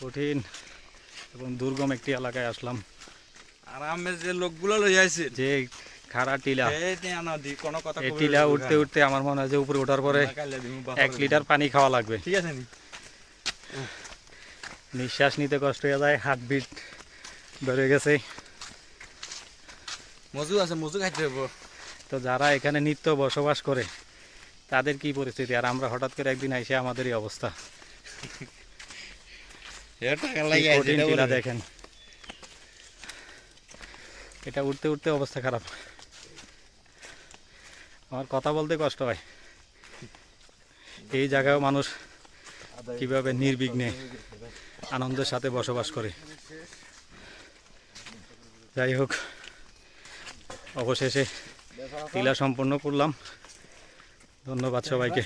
কঠিন এবং দুর্গম একটি এলাকায় আসলাম। আর আমি যে লোকগুলো লই আইছি যে খাড়া টিলা এই টিলা উঠতে উঠতে আমার মনে হয় যে উপরে ওঠার পরে এক লিটার পানি খাওয়া লাগবে। ঠিক আছে নি? নিঃশ্বাস নিতে কষ্ট হয়ে যায় হার্টবিট বেড়ে গেছে। মজু আছে মজু খাইতে হইব। তো যারা এখানে নিত্য বসবাস করে তাদের কি পরিস্থিতি? আর আমরা হঠাৎ করে একদিন এসে আমাদেরই অবস্থা এর টাকা কি লাগে কঠিন টিলা দেখেন। এটা উঠতে উঠতে অবস্থা খারাপ। আমার কথা বলতে কষ্ট হয়। এই জায়গায় মানুষ কীভাবে নির্বিঘ্নে আনন্দের সাথে বসবাস করে। যাই হোক অবশেষে টিলা সম্পন্ন করলাম। ধন্যবাদ সবাইকে।